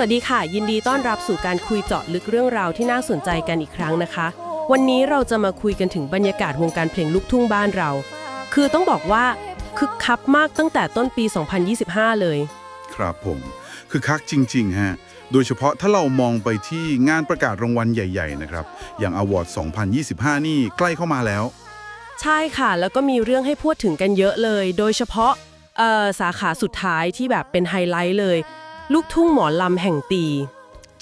วัสดีค่ะ ยินดีต้อนรับสู่การคุยเจาะลึกเรื่องราวที่น่าสนใจกันอีกครั้งนะคะ วันนี้เราจะมาคุยกันถึงบรรยากาศวงการเพลงลูกทุ่งบ้านเรา คือต้องบอกว่าคึกคักมากตั้งแต่ต้นปี 2025 เลย ครับผม คือคักจริงๆฮะโดยเฉพาะถ้าเรามองไปที่งานประกาศรางวัลใหญ่ ๆ นะครับ อย่าง Award 2025 นี่ใกล้เข้ามาแล้ว ใช่ค่ะ แล้วก็มีเรื่องให้พูดถึงกันเยอะเลย โดยเฉพาะเอ่อสาขาสุดท้ายที่แบบเป็นไฮไลท์เลย ลูกทุ่งหมอลำแห่งปี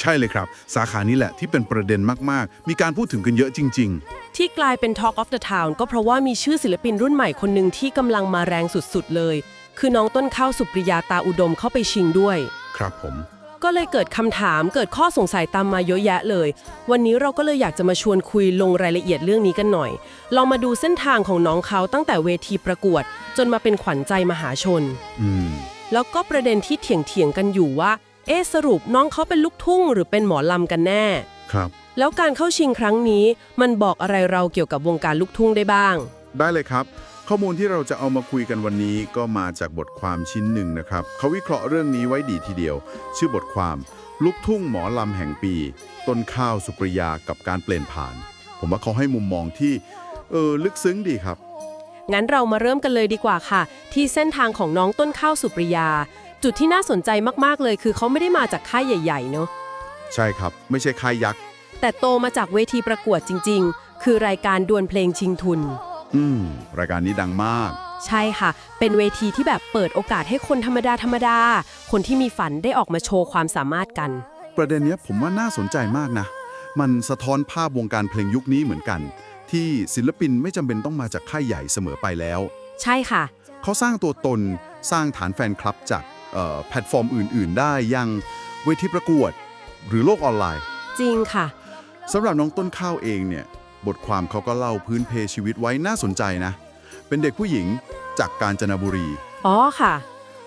ใช่เลยครับ สาขานี้แหละที่เป็นประเด็นมาก ๆ มีการพูดถึงกันเยอะจริง ที่กลายเป็น Talk of the Town ก็เพราะว่ามีชื่อศิลปินรุ่นใหม่คนหนึ่งที่กำลังมาแรงสุด ๆ เลย คือน้องต้นข้าวสุปริยาตาอุดมเข้าไปชิงด้วย ๆ ครับผม ก็เลยเกิดคำถามเกิดข้อสงสัยตามมาเยอะแยะเลย วันนี้เราก็เลยอยากจะมาชวนคุยลงรายละเอียดเรื่องนี้กันหน่อย ลองมาดูเส้นทางของน้องเขาตั้งแต่เวทีประกวด จนมาเป็นขวัญใจมหาชน อืม แล้วก็ประเด็นที่เถียงเถียงๆกันอยู่ว่า เอ๊ะสรุปน้องเขาเป็นลูกทุ่งหรือเป็นหมอลำกันแน่ ครับ แล้วการเข้าชิงครั้งนี้ มันบอกอะไรเราเกี่ยวกับวงการลูกทุ่งได้บ้าง ได้เลยครับ ข้อมูลที่เราจะเอามาคุยกันวันนี้ก็มาจากบทความชิ้นหนึ่งนะครับเขาวิเคราะห์เรื่องนี้ไว้ดีทีเดียว ชื่อบทความ ลูกทุ่งหมอลำแห่งปี ต้นข้าวสุปริยากับการเปลี่ยนผ่าน ผมว่าเขาให้มุมมองที่เออลึกซึ้งดีครับ งั้นเรามาเริ่มกันเลยดีกว่าค่ะ ที่เส้นทางของน้องต้นข้าวสุปริยา จุดที่น่าสนใจมากๆเลย คือเขาไม่ได้มาจากค่ายใหญ่ๆเนอะใช่ครับ ไม่ใช่ค่ายยักษ์ แต่โตมาจากเวทีประกวดจริง ๆ คือรายการดวลเพลงชิงทุน อืม รายการนี้ดังมาก ใช่ค่ะ เป็นเวทีที่แบบเปิดโอกาสให้คนธรรมดาธรรมดา คนที่มีฝันได้ออกมาโชว์ความสามารถกัน ประเด็นเนี้ยผมว่าน่าสนใจมากนะ มันสะท้อนภาพวงการเพลงยุคนี้เหมือนกัน ที่ศิลปินไม่จำเป็นต้องมาจากค่ายใหญ่เสมอไปแล้ว ใช่ค่ะ เขาสร้างตัวตนสร้างฐานแฟนคลับจากเอ่อแพลตฟอร์มอื่น ๆ ได้อยังเวทีประกวด หรือโลกออนไลน์จริงค่ะ สำหรับน้องต้นข้าวเองเนี่ย บทความเขาก็เล่าพื้นเพชีวิตไว้น่าสนใจนะ เป็นเด็กผู้หญิงจากกาญจนบุรี อ๋อค่ะ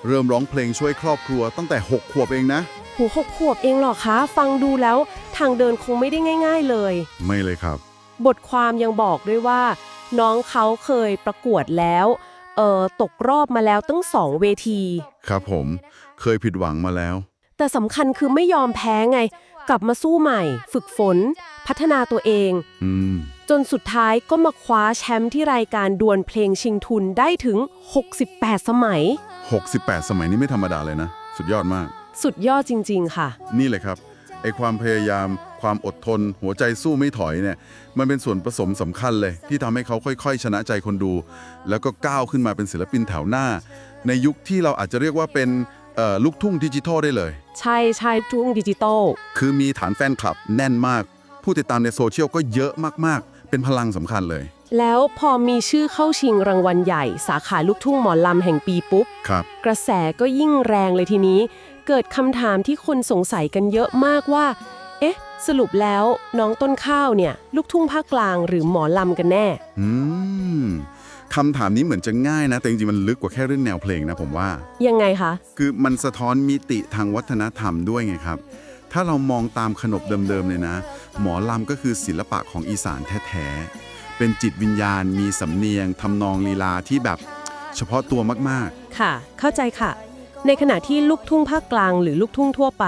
เริ่มร้องเพลงช่วยครอบครัวตั้งแต่ 6 ขวบเองนะ หูหกขวบเองเหรอคะ ฟังดูแล้ว ทางเดินคงไม่ได้ง่าย ๆเลย ไม่เลยครับ บทความยังบอกด้วยว่า น้องเขาเคยประกวดแล้วเอ่อตกรอบมาแล้วตั้งสองเวที ครับผม เคยผิดหวังมาแล้ว แต่สำคัญคือไม่ยอมแพ้ไง กลับมาสู้ใหม่ ฝึกฝน พัฒนาตัวเอง อืม จนสุดท้ายก็มาคว้าแชมป์ที่รายการดวลเพลงชิงทุนได้ถึง 68 สมัย 68 สมัยนี้ไม่ธรรมดาเลยนะ สุดยอดมาก สุดยอดจริง ๆ ค่ะ นี่เลยครับ ไอความพยายาม ความอดทน หัวใจสู้ไม่ถอยเนี่ยมันเป็นส่วนผสมสำคัญเลย ที่ทำให้เขาค่อย ๆ ชนะใจคนดู แล้วก็ก้าวขึ้นมาเป็นศิลปินแถวหน้า ในยุคที่เราอาจจะเรียกว่าเป็นเอ่อลูกทุ่งดิจิทัลได้เลย ใช่ใช่ทุ่งดิจิตอลคือมีฐานแฟนคลับแน่นมาก ผู้ติดตามในโซเชียลก็เยอะมากๆ เป็นพลังสำคัญเลย แล้วพอมีชื่อเข้าชิงรางวัลใหญ่ สาขาลูกทุ่งหมอลำแห่งปีปุ๊บครับกระแสก็ยิ่งแรงเลยทีนี้ เกิดคำถามที่คนสงสัยกันเยอะมากว่า เอ๊ะ สรุปแล้วน้องต้นข้าวเนี่ย ลูกทุ่งภาคกลางหรือหมอลำกันแน่ อืมคำถามนี้เหมือนจะง่ายนะ แต่จริงๆมันลึกกว่าแค่เรื่องแนวเพลงนะผมว่า ยังไงคะ คือมันสะท้อนมิติทางวัฒนธรรมด้วยไงครับ ถ้าเรามองตามขนบเดิมๆเลยนะ หมอลำก็คือศิลปะของอีสานแท้ๆ เป็นจิตวิญญาณ มีสำเนียงทำนองลีลาที่แบบเฉพาะตัวมากค่ะ เข้าใจค่ะ ในขณะที่ลูกทุ่งภาคกลางหรือลูกทุ่งทั่วไป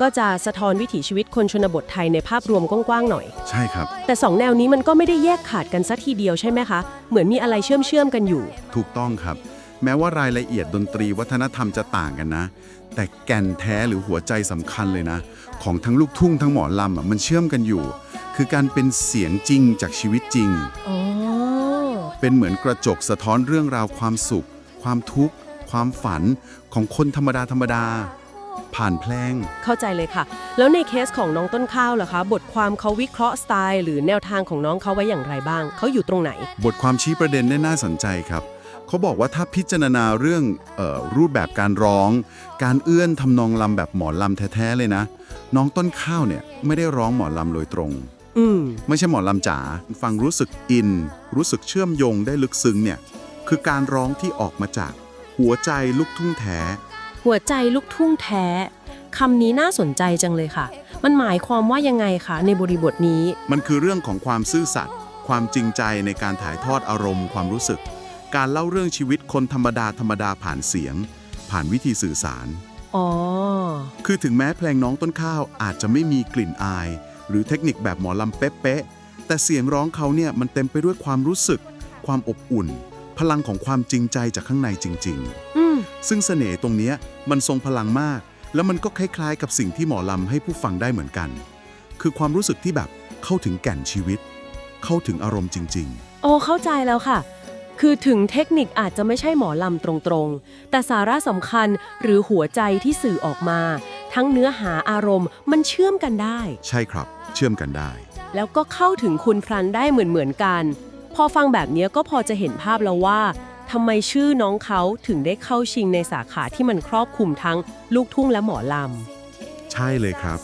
ก็จะสะท้อนวิถีชีวิตคนชนบทไทยในภาพรวมกว้างๆหน่อยๆใช่ครับ แต่สองแนวนี้มันก็ไม่ได้แยกขาดกันซะทีเดียวใช่ไหมคะ เหมือนมีอะไรเชื่อมเชื่อมๆกันอยู่ ถูกต้องครับ แม้ว่ารายละเอียดดนตรีวัฒนธรรมจะต่างกันนะ แต่แก่นแท้หรือหัวใจสำคัญเลยนะ ของทั้งลูกทุ่งทั้งหมอลำอะมันเชื่อมกันอยู่ คือการเป็นเสียงจริงจากชีวิตจริงอ๋อเป็นเหมือนกระจกสะท้อนเรื่องราวความสุข ความทุกข์ ความฝันของคนธรรมดาธรรมดา ผ่านเพลง เข้าใจเลยค่ะ แล้วในเคสของน้องต้นข้าวล่ะคะ บทความเขาวิเคราะห์สไตล์ หรือแนวทางของน้องเขาไว้อย่างไรบ้าง เขาอยู่ตรงไหน บทความชี้ประเด็นได้น่าสนใจครับ เขาบอกว่าถ้าพิจารณาเรื่องเออรูปแบบการร้อง การเอื้อนทำนองลำแบบหมอลำแท้ๆเลยนะ น้องต้นข้าวเนี่ยไม่ได้ร้องหมอลำโดยตรงอืมไม่ใช่หมอลำจ๋าฟังรู้สึกอิน รู้สึกเชื่อมโยงได้ลึกซึ้งเนี่ย คือการร้องที่ออกมาจาก หัวใจลูกทุ่งแท้ หัวใจลูกทุ่งแท้คำนี้น่าสนใจจังเลยค่ะ มันหมายความว่ายังไงคะในบริบทนี้ มันคือเรื่องของความซื่อสัตย์ความจริงใจในการถ่ายทอดอารมณ์ความรู้สึก การเล่าเรื่องชีวิตคนธรรมดาธรรมดาผ่านเสียง ผ่านวิธีสื่อสาร อ๋อ คือถึงแม้เพลงน้องต้นข้าวอาจจะไม่มีกลิ่นอาย หรือเทคนิคแบบหมอลำเป๊ะๆแต่เสียงร้องเขาเนี่ยมันเต็มไปด้วยความรู้สึก ความอบอุ่น พลังของความจริงใจจากข้างในจริงอืมๆซึ่งเสน่ห์ตรงเนี้ยมันทรงพลังมาก แล้วมันก็คล้าย ๆ กับสิ่งที่หมอลำให้ผู้ฟังได้เหมือนกัน คือความรู้สึกที่แบบเข้าถึงแก่นชีวิต เข้าถึงอารมณ์จริงโอ้เข้าใจแล้วค่ะ คือถึงเทคนิคอาจจะไม่ใช่หมอลำตรงๆ แต่สาระสำคัญหรือหัวใจที่สื่อออกมา ทั้งเนื้อหาอารมณ์มันเชื่อมกันได้ๆใช่ครับ เชื่อมกันได้ แล้วก็เข้าถึงคุณพรันได้เหมือนๆกัน พอฟังแบบนี้ก็พอจะเห็นภาพแล้วว่าทำไมชื่อน้องเขาถึงได้เข้าชิงในสาขาที่มันครอบคลุมทั้งลูกทุ่งและหมอลใช่เลยครับ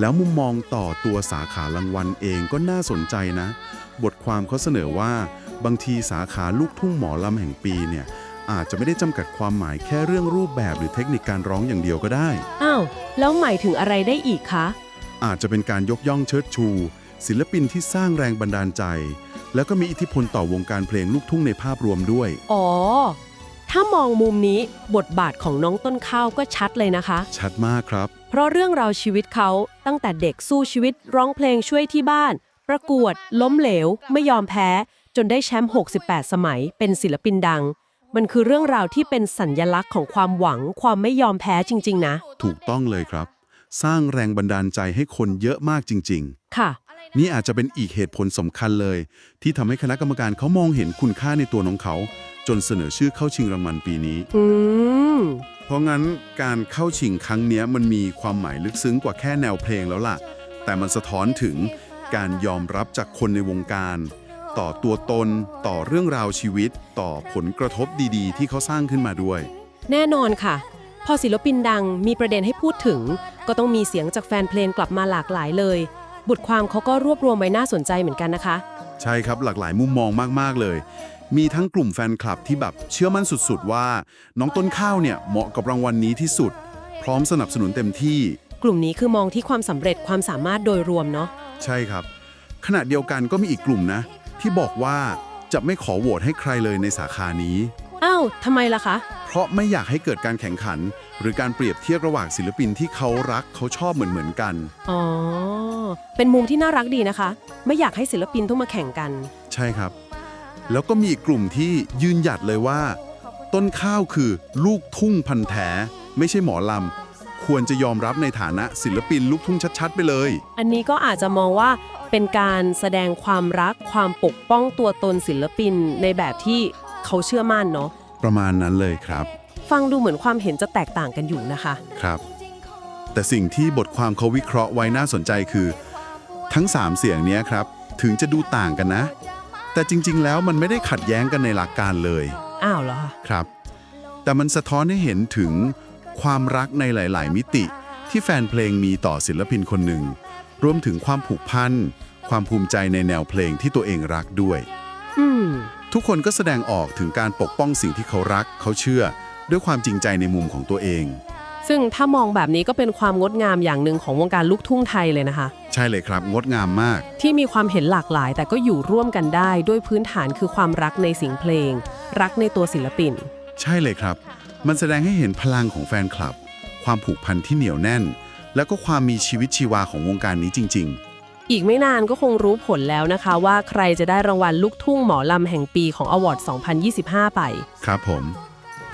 แล้วมุมมองต่อตัวสาขารางวัลเองก็น่าสนใจนะ บทความเขาเสนอว่า บางทีสาขาลูกทุ่งหมอลำแห่งปีเนี่ย อาจจะไม่ได้จำกัดความหมายแค่เรื่องรูปแบบหรือเทคนิคการร้องอย่างเดียวก็ได้ำอ้าว แล้วหมายถึงอะไรได้อีกคะ อาจจะเป็นการยกย่องเชิดชู ศิลปินที่สร้างแรงบันดาลใจ แล้วก็มีอิทธิพลต่อวงการเพลงลูกทุ่งในภาพรวมด้วย อ๋อ ถ้ามองมุมนี้บทบาทของน้องต้นข้าวก็ชัดเลยนะคะ ชัดมากครับ เพราะเรื่องราวชีวิตเขาตั้งแต่เด็กสู้ชีวิตร้องเพลงช่วยที่บ้าน ประกวด ล้มเหลว ไม่ยอมแพ้ จนได้แชมป์ 68 สมัย เป็นศิลปินดัง มันคือเรื่องราวที่เป็นสัญญลักษณ์ของความหวัง ความไม่ยอมแพ้จริง ๆ นะ ถูกต้องเลยครับ สร้างแรงบันดาลใจให้คนเยอะมากจริง ๆ ค่ะ นี่อาจจะเป็นอีกเหตุผลสำคัญเลย ที่ทำให้คณะกรรมการเขามองเห็นคุณค่าในตัวน้องเขา จนเสนอชื่อเข้าชิงรางวัลปีนี้ อืม เพราะงั้นการเข้าชิงครั้งเนี้ยมันมีความหมายลึกซึ้งกว่าแค่แนวเพลงแล้วล่ะ แต่มันสะท้อนถึงการยอมรับจากคนในวงการ ต่อตัวตน ต่อเรื่องราวชีวิต ต่อผลกระทบดีๆ ที่เขาสร้างขึ้นมาด้วย แน่นอนค่ะ พอศิลปินดังมีประเด็นให้พูดถึง ก็ต้องมีเสียงจากแฟนเพลงกลับมาหลากหลายเลย บทความเขาก็รวบรวมไว้น่าสนใจเหมือนกันนะคะ ใช่ครับหลากหลายมุมมองมากๆเลย มีทั้งกลุ่มแฟนคลับที่แบบเชื่อมั่นสุดๆ ว่า น้องต้นข้าวเนี่ยเหมาะกับรางวัลนี้ที่สุด พร้อมสนับสนุนเต็มที่ กลุ่มนี้คือมองที่ความสำเร็จความสามารถโดยรวมเนาะใช่ครับ ขณะเดียวกันก็มีอีกกลุ่มนะ ที่บอกว่าจะไม่ขอโหวตให้ใครเลยในสาขานี้ อ้าวทำไมล่ะคะ เพราะไม่อยากให้เกิดการแข่งขัน หรือการเปรียบเทียบระหว่างศิลปินที่เขารักเขาชอบเหมือนๆกัน อ๋อ เป็นมุมที่น่ารักดีนะคะ ไม่อยากให้ศิลปินต้องมาแข่งกัน ใช่ครับ แล้วก็มีอีกกลุ่มที่ยืนหยัดเลยว่า ต้นข้าวคือลูกทุ่งพันธุ์แท้ ไม่ใช่หมอลำ ควรจะยอมรับในฐานะศิลปินลูกทุ่งชัดๆ ไปเลย อันนี้ก็อาจจะมองว่าเป็นการแสดงความรักความปกป้องตัวตนศิลปินในแบบที่เขาเชื่อมั่นเนาะประมาณนั้นเลยครับ ฟังดูเหมือนความเห็นจะแตกต่างกันอยู่นะคะ ครับ แต่สิ่งที่บทความเขาวิเคราะห์ไว้น่าสนใจคือ ทั้ง 3 เสียงเนี้ยครับ ถึงจะดูต่างกันนะ แต่จริง ๆ แล้วมันไม่ได้ขัดแย้งกันในหลักการเลย อ้าวเหรอคะครับ แต่มันสะท้อนให้เห็นถึงความรักในหลาย ๆ มิติ ที่แฟนเพลงมีต่อศิลปินคนหนึ่ง รวมถึงความผูกพันความภูมิใจในแนวเพลงที่ตัวเองรักด้วย อืม ทุกคนก็แสดงออกถึงการปกป้องสิ่งที่เขารัก เขาเชื่อ ด้วยความจริงใจในมุมของตัวเอง ซึ่งถ้ามองแบบนี้ก็เป็นความงดงามอย่างหนึ่งของวงการลูกทุ่งไทยเลยนะคะ ใช่เลยครับงดงามมาก ที่มีความเห็นหลากหลาย แต่ก็อยู่ร่วมกันได้ด้วยพื้นฐานคือความรักในเสียงเพลง รักในตัวศิลปิน ใช่เลยครับ มันแสดงให้เห็นพลังของแฟนคลับ ความผูกพันที่เหนียวแน่น แล้วก็ความมีชีวิตชีวาของวงการนี้จริงอีกไม่นานก็คงรู้ผลแล้วนะคะ ว่าใครจะได้รางวัลลูกทุ่งหมอลำแห่งปีของ Award 2025 ไปๆครับผม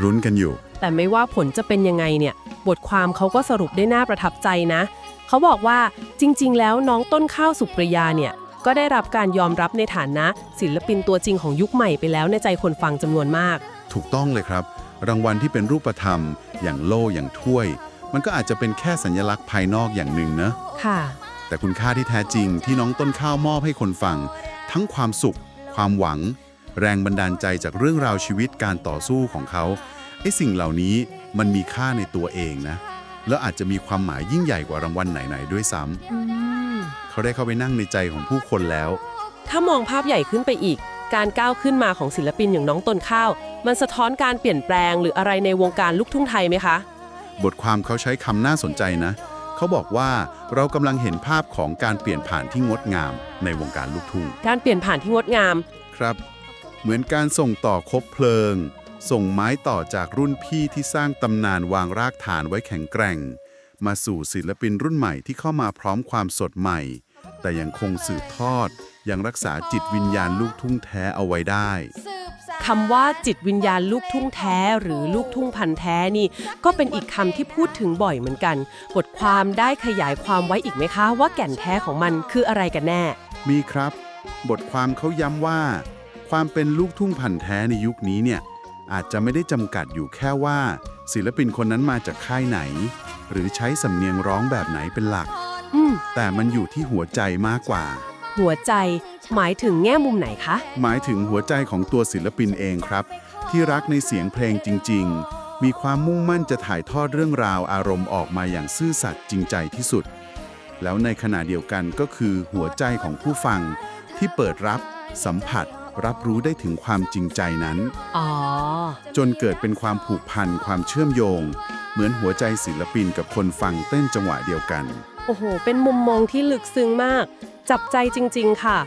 รุ้นกันอยู่ แต่ไม่ว่าผลจะเป็นยังไงเนี่ย บทความเขาก็สรุปได้น่าประทับใจนะ เขาบอกว่าจริง ๆ แล้วน้องต้นข้าวสุปริยาเนี่ย ก็ได้รับการยอมรับในฐานะ ศิลปินตัวจริงของยุคใหม่ไปแล้วในใจคนฟังจำนวนมาก ถูกต้องเลยครับ รางวัลที่เป็นรูปธรรม อย่างโล่อย่างถ้วย มันก็อาจจะเป็นแค่สัญลักษณ์ภายนอกอย่างหนึ่งนะค่ะ แต่คุณค่าที่แท้จริงที่น้องต้นข้าวมอบให้คนฟัง ทั้งความสุข ความหวัง แรงบันดาลใจจากเรื่องราวชีวิตการต่อสู้ของเขาไอ้สิ่งเหล่านี้ มันมีค่าในตัวเองนะ แล้วอาจจะมีความหมายยิ่งใหญ่กว่ารางวัลไหนๆด้วยซ้ำอืมเขาได้เข้าไปนั่งในใจของผู้คนแล้ว ถ้ามองภาพใหญ่ขึ้นไปอีก การก้าวขึ้นมาของศิลปินอย่างน้องต้นข้าว มันสะท้อนการเปลี่ยนแปลงหรืออะไรในวงการลูกทุ่งไทยไหมคะ บทความเขาใช้คำน่าสนใจนะ เขาบอกว่าเรากำลังเห็นภาพของการเปลี่ยนผ่านที่งดงามในวงการลูกทุ่ง การเปลี่ยนผ่านที่งดงาม ครับ เหมือนการส่งต่อคบเพลิง ส่งไม้ต่อจากรุ่นพี่ที่สร้างตำนานวางรากฐานไว้แข็งแกร่ง มาสู่ศิลปินรุ่นใหม่ที่เข้ามาพร้อมความสดใหม่ แต่ยังคงสืบทอด ยังรักษาจิตวิญญาณลูกทุ่งแท้เอาไว้ได้คำว่าจิตวิญญาณลูกทุ่งแท้หรือลูกทุ่งพันธุ์แท้นี่ ก็เป็นอีกคำที่พูดถึงบ่อยเหมือนกัน บทความได้ขยายความไว้อีกไหมคะ ว่าแก่นแท้ของมันคืออะไรกันแน่ มีครับ บทความเขาย้ำว่า ความเป็นลูกทุ่งพันธุ์แท้ในยุคนี้เนี่ย อาจจะไม่ได้จำกัดอยู่แค่ว่า ศิลปินคนนั้นมาจากค่ายไหน หรือใช้สำเนียงร้องแบบไหนเป็นหลัก อืม แต่มันอยู่ที่หัวใจมากกว่า หัวใจ หมายถึงแง่มุมไหนคะ หมายถึงหัวใจของตัวศิลปินเองครับ ที่รักในเสียงเพลงจริง ๆ มีความมุ่งมั่นจะถ่ายทอดเรื่องราวอารมณ์ออกมาอย่างซื่อสัตย์จริงใจที่สุด แล้วในขณะเดียวกันก็คือหัวใจของผู้ฟังที่เปิดรับ สัมผัส รับรู้ได้ถึงความจริงใจนั้น อ๋อ จนเกิดเป็นความผูกพันความเชื่อมโยง เหมือนหัวใจศิลปินกับคนฟังเต้นจังหวะเดียวกัน โอ้โห เป็นมุมมองที่ลึกซึ้งมาก จับใจจริง ๆ ค่ะ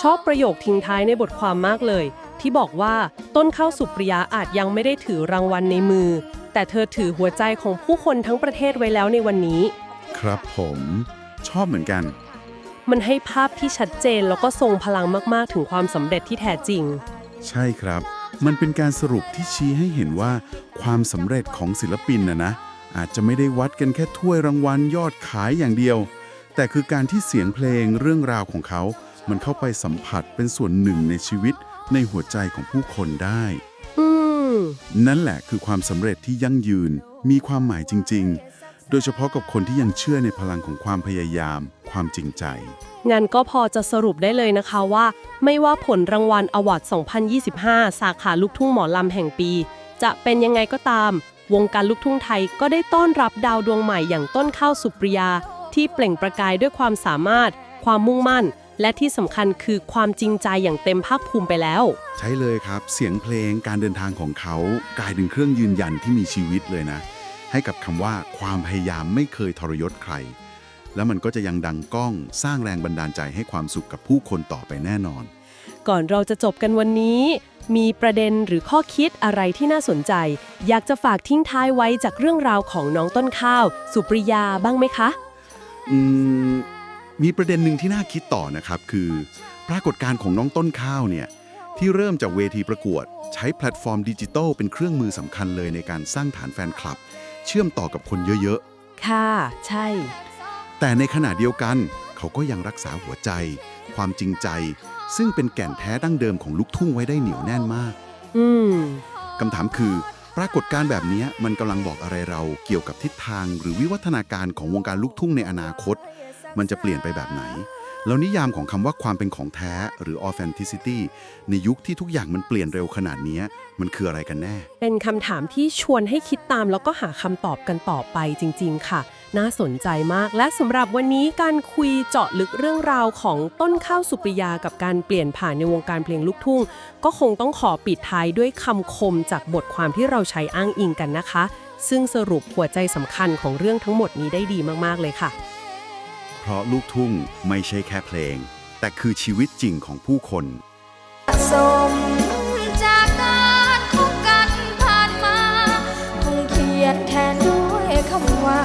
ชอบประโยคทิ้งท้ายในบทความมากเลย ที่บอกว่าต้นข้าวสุปริยาอาจยังไม่ได้ถือรางวัลในมือ แต่เธอถือหัวใจของผู้คนทั้งประเทศไว้แล้วในวันนี้ ครับผม ชอบเหมือนกัน มันให้ภาพที่ชัดเจนแล้วก็ทรงพลังมาก ๆ ถึงความสำเร็จที่แท้จริง ใช่ครับ มันเป็นการสรุปที่ชี้ให้เห็นว่า ความสำเร็จของศิลปินนะนะ อาจจะไม่ได้วัดกันแค่ถ้วยรางวัลยอดขายอย่างเดียว แต่คือการที่เสียงเพลงเรื่องราวของเขา มันเข้าไปสัมผัสเป็นส่วนหนึ่งในชีวิต ในหัวใจของผู้คนได้อืมนั่นแหละคือความสำเร็จที่ยั่งยืน มีความหมายจริง ๆ โดยเฉพาะกับคนที่ยังเชื่อในพลังของความพยายาม ความจริงใจ งั้นก็พอจะสรุปได้เลยนะคะว่า ไม่ว่าผลรางวัลอวอร์ด2025 สาขาลูกทุ่งหมอลำแห่งปี จะเป็นยังไงก็ตาม วงการลูกทุ่งไทยก็ได้ต้อนรับดาวดวงใหม่อย่างต้นข้าวสุปริยา ที่เปล่งประกายด้วยความสามารถ ความมุ่งมั่น และที่สำคัญคือความจริงใจอย่างเต็มภาคภูมิไปแล้ว ใช่เลยครับ เสียงเพลงการเดินทางของเขากลายเป็นเครื่องยืนยันที่มีชีวิตเลยนะ ให้กับคำว่าความพยายามไม่เคยทรยศใคร แล้วมันก็จะยังดังก้องสร้างแรงบันดาลใจให้ความสุขกับผู้คนต่อไปแน่นอน ก่อนเราจะจบกันวันนี้ มีประเด็นหรือข้อคิดอะไรที่น่าสนใจ อยากจะฝากทิ้งท้ายไว้จากเรื่องราวของน้องต้นข้าว สุปริยาบ้างไหมคะ อืมมีประเด็นหนึ่งที่น่าคิดต่อนะครับคือ ปรากฏการณ์ของน้องต้นข้าวเนี่ยที่เริ่มจากเวทีประกวด ใช้แพลตฟอร์มดิจิทัลเป็นเครื่องมือสำคัญเลยในการสร้างฐานแฟนคลับ เชื่อมต่อกับคนเยอะค่ะ ใช่ๆ แต่ในขณะเดียวกัน เขาก็ยังรักษาหัวใจ ความจริงใจ ซึ่งเป็นแก่นแท้ดั้งเดิมของลูกทุ่งไว้ได้เหนียวแน่นมากอืมคำถามคือ ปรากฏการณ์แบบนี้มันกำลังบอกอะไรเราเกี่ยวกับทิศทาง หรือวิวัฒนาการของวงการลูกทุ่งในอนาคต มันจะเปลี่ยนไปแบบไหนแล้วนิยามของคำว่าความเป็นของแท้หรือ authenticity ในยุคที่ทุกอย่างมันเปลี่ยนเร็วขนาดนี้มันคืออะไรกันแน่ เป็นคำถามที่ชวนให้คิดตามแล้วก็หาคำตอบกันต่อไปจริง ๆ ค่ะ น่าสนใจมากและสำหรับวันนี้การคุยเจาะลึกเรื่องราวของต้นข้าวสุปริยากับการเปลี่ยนผ่านในวงการเพลงลูกทุ่ง ก็คงต้องขอปิดท้ายด้วยคำคมจากบทความที่เราใช้อ้างอิงกันนะคะ ซึ่งสรุปหัวใจสำคัญของเรื่องทั้งหมดนี้ได้ดีมากๆเลยค่ะ เพราะลูกทุ่งไม่ใช่แค่เพลง แต่คือชีวิตจริงของผู้คนสมจากการคุกกันผ่านมาคงเขียนแทนำว่า